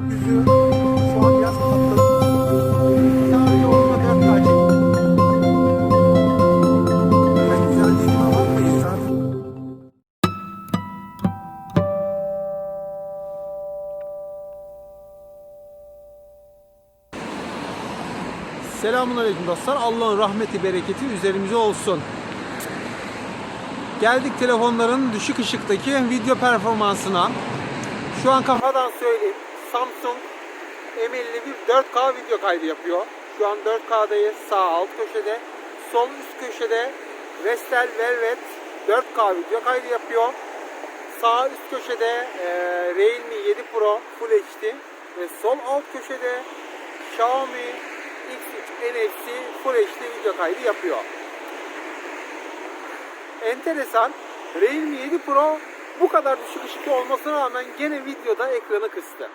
Yüzü. Selamun Aleyküm dostlar. Allah'ın rahmeti, bereketi üzerimize olsun. Geldik telefonların düşük ışıktaki video performansına. Şu an kafadan söyleyeyim. Samsung M51 4K video kaydı yapıyor. Şu an 4K'dayız. Sağ alt köşede. Sol üst köşede Vestel Velvet 4K video kaydı yapıyor. Sağ üst köşede e, Realme 7 Pro Full HD ve sol alt köşede Xiaomi X3 NFC Full HD video kaydı yapıyor. Enteresan. Realme 7 Pro bu kadar düşük ışıklı olmasına rağmen gene videoda ekranı kıstı.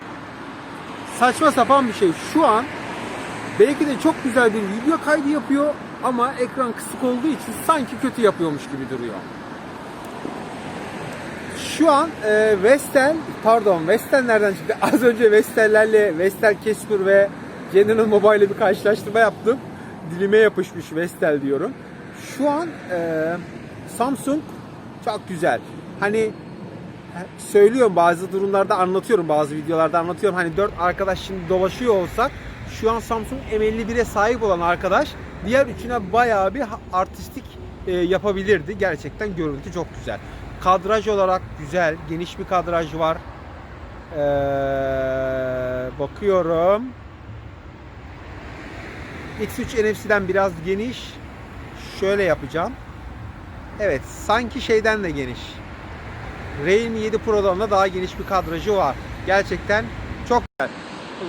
Saçma sapan bir şey. Şu an belki de çok güzel bir video kaydı yapıyor ama ekran kısık olduğu için sanki kötü yapıyormuş gibi duruyor. Şu an e, Vestel, pardon Vestel nereden çıktı? Az önce Vestel'lerle Vestel Casper ve General Mobile ile bir karşılaştırma yaptım. Dilime yapışmış Vestel diyorum. Şu an e, Samsung çok güzel. Hani söylüyorum bazı durumlarda anlatıyorum bazı videolarda anlatıyorum. Hani dört arkadaş şimdi dolaşıyor olsak şu an Samsung M51'e sahip olan arkadaş diğer üçüne bayağı bir artistik e, yapabilirdi. Gerçekten görüntü çok güzel. Kadraj olarak güzel, geniş bir kadraj var. Ee, bakıyorum. X3 NFC'den biraz geniş. Şöyle yapacağım. Evet, sanki şeyden de geniş. Realme 7 Pro'dan da daha geniş bir kadrajı var. Gerçekten çok güzel.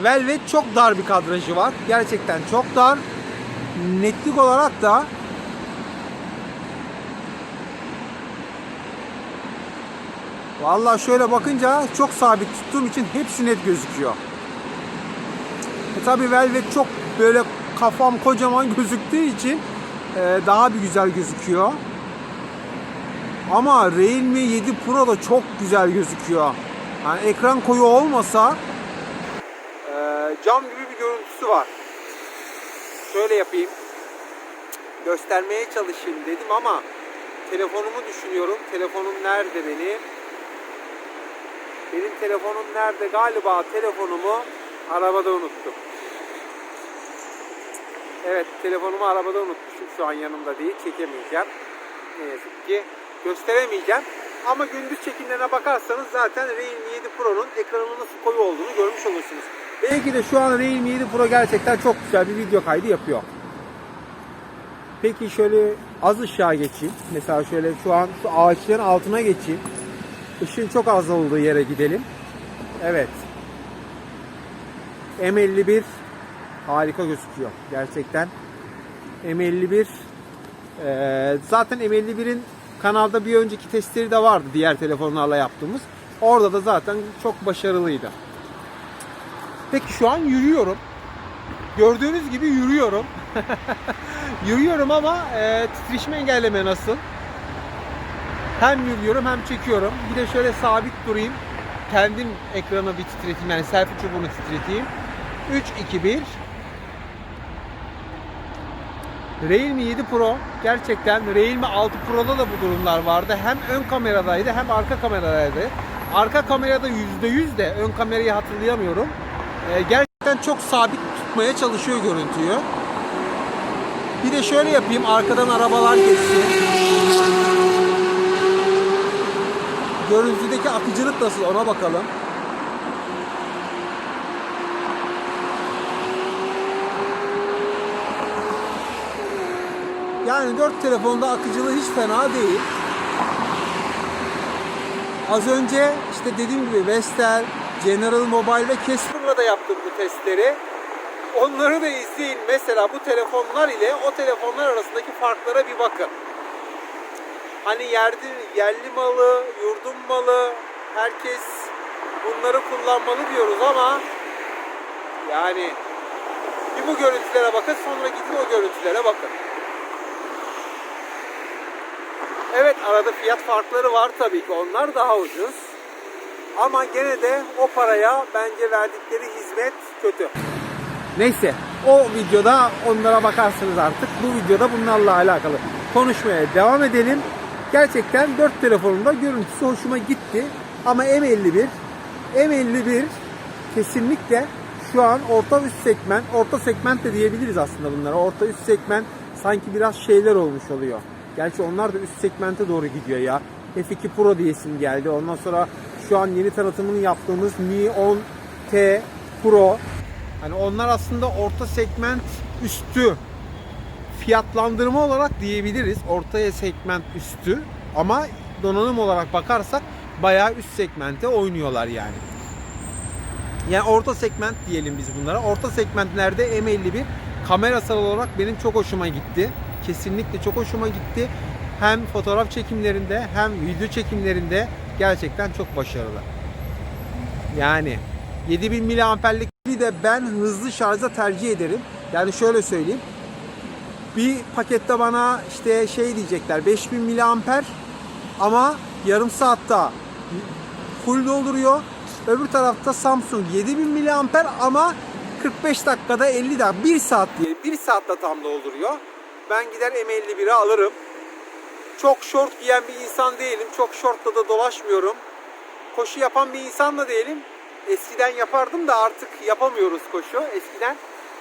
Velvet çok dar bir kadrajı var. Gerçekten çok dar. Netlik olarak da Vallahi şöyle bakınca çok sabit tuttuğum için hepsi net gözüküyor. E tabi Velvet çok böyle kafam kocaman gözüktüğü için e, daha bir güzel gözüküyor. Ama Realme 7 Pro da çok güzel gözüküyor. Yani ekran koyu olmasa e, cam gibi bir görüntüsü var. Şöyle yapayım. Göstermeye çalışayım dedim ama telefonumu düşünüyorum. Telefonum nerede benim? Benim telefonum nerede? Galiba telefonumu arabada unuttum. Evet telefonumu arabada unutmuşum. Şu an yanımda değil. Çekemeyeceğim. Ne yazık ki gösteremeyeceğim. Ama gündüz çekimlerine bakarsanız zaten Realme 7 Pro'nun ekranının nasıl koyu olduğunu görmüş olursunuz. Belki de şu an Realme 7 Pro gerçekten çok güzel bir video kaydı yapıyor. Peki şöyle az ışığa geçeyim. Mesela şöyle şu an şu ağaçların altına geçeyim. Işığın çok az olduğu yere gidelim. Evet. M51 harika gözüküyor. Gerçekten. M51 eee, zaten M51'in kanalda bir önceki testleri de vardı diğer telefonlarla yaptığımız. Orada da zaten çok başarılıydı. Peki şu an yürüyorum. Gördüğünüz gibi yürüyorum. yürüyorum ama eee titreşimi engelleme nasıl? Hem yürüyorum hem çekiyorum. Bir de şöyle sabit durayım. Kendim ekranı bir titreteyim. Yani selfie çubuğunu titreteyim. 3, 2, 1. Realme 7 Pro gerçekten Realme 6 Pro'da da bu durumlar vardı. Hem ön kameradaydı hem arka kameradaydı. Arka kamerada %100 de ön kamerayı hatırlayamıyorum. Ee, gerçekten çok sabit tutmaya çalışıyor görüntüyü. Bir de şöyle yapayım arkadan arabalar geçsin. Görüntüdeki akıcılık nasıl ona bakalım. Yani dört telefonda akıcılığı hiç fena değil. Az önce işte dediğim gibi Vestel, General Mobile ve Casper'la da yaptım bu testleri. Onları da izleyin. Mesela bu telefonlar ile o telefonlar arasındaki farklara bir bakın. Hani yerli, yerli malı, yurdum malı, herkes bunları kullanmalı diyoruz ama yani bir bu görüntülere bakın sonra gidin o görüntülere bakın. Evet arada fiyat farkları var tabii ki onlar daha ucuz. Ama gene de o paraya bence verdikleri hizmet kötü. Neyse o videoda onlara bakarsınız artık. Bu videoda bunlarla alakalı konuşmaya devam edelim. Gerçekten 4 telefonunda görüntüsü hoşuma gitti. Ama M51 M51 kesinlikle şu an orta üst segment, orta segment de diyebiliriz aslında bunlara. Orta üst segment sanki biraz şeyler olmuş oluyor. Gerçi onlar da üst segmente doğru gidiyor ya. F2 Pro diyesim geldi. Ondan sonra şu an yeni tanıtımını yaptığımız Mi 10 T Pro. Hani onlar aslında orta segment üstü fiyatlandırma olarak diyebiliriz. Ortaya segment üstü ama donanım olarak bakarsak bayağı üst segmente oynuyorlar yani. Yani orta segment diyelim biz bunlara. Orta segmentlerde M51 kamerasal olarak benim çok hoşuma gitti. Kesinlikle çok hoşuma gitti. Hem fotoğraf çekimlerinde hem video çekimlerinde gerçekten çok başarılı. Yani 7000 miliamperlik de ben hızlı şarja tercih ederim. Yani şöyle söyleyeyim. Bir pakette bana işte şey diyecekler 5000 miliamper ama yarım saatte full dolduruyor. Öbür tarafta Samsung 7000 miliamper ama 45 dakikada 50 dakika 1 saat diye 1 saatte tam dolduruyor. Ben gider M51'i alırım. Çok short giyen bir insan değilim. Çok shortla da dolaşmıyorum. Koşu yapan bir insan da değilim. Eskiden yapardım da artık yapamıyoruz koşu. Eskiden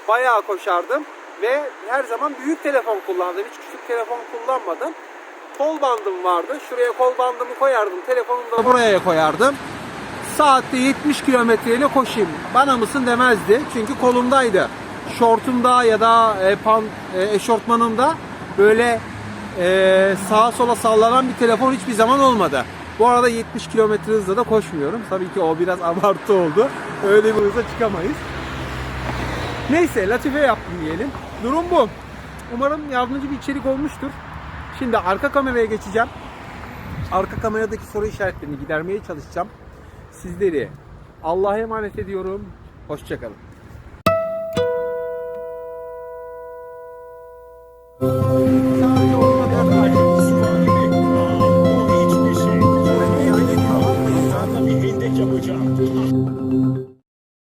bayağı koşardım ve her zaman büyük telefon kullandım. Hiç küçük telefon kullanmadım. Kol bandım vardı. Şuraya kol bandımı koyardım. Telefonumu da buraya koyardım. Saatte 70 kilometreyle koşayım. Bana mısın demezdi. Çünkü kolumdaydı. Şortumda ya da e, pan, e, eşortmanımda böyle e, sağa sola sallanan bir telefon hiçbir zaman olmadı. Bu arada 70 kilometre hızla da koşmuyorum. Tabii ki o biraz abartı oldu. Öyle bir hıza çıkamayız. Neyse latife yaptım diyelim. Durum bu. Umarım yardımcı bir içerik olmuştur. Şimdi arka kameraya geçeceğim. Arka kameradaki soru işaretlerini gidermeye çalışacağım. Sizleri Allah'a emanet ediyorum. Hoşçakalın. Thank you.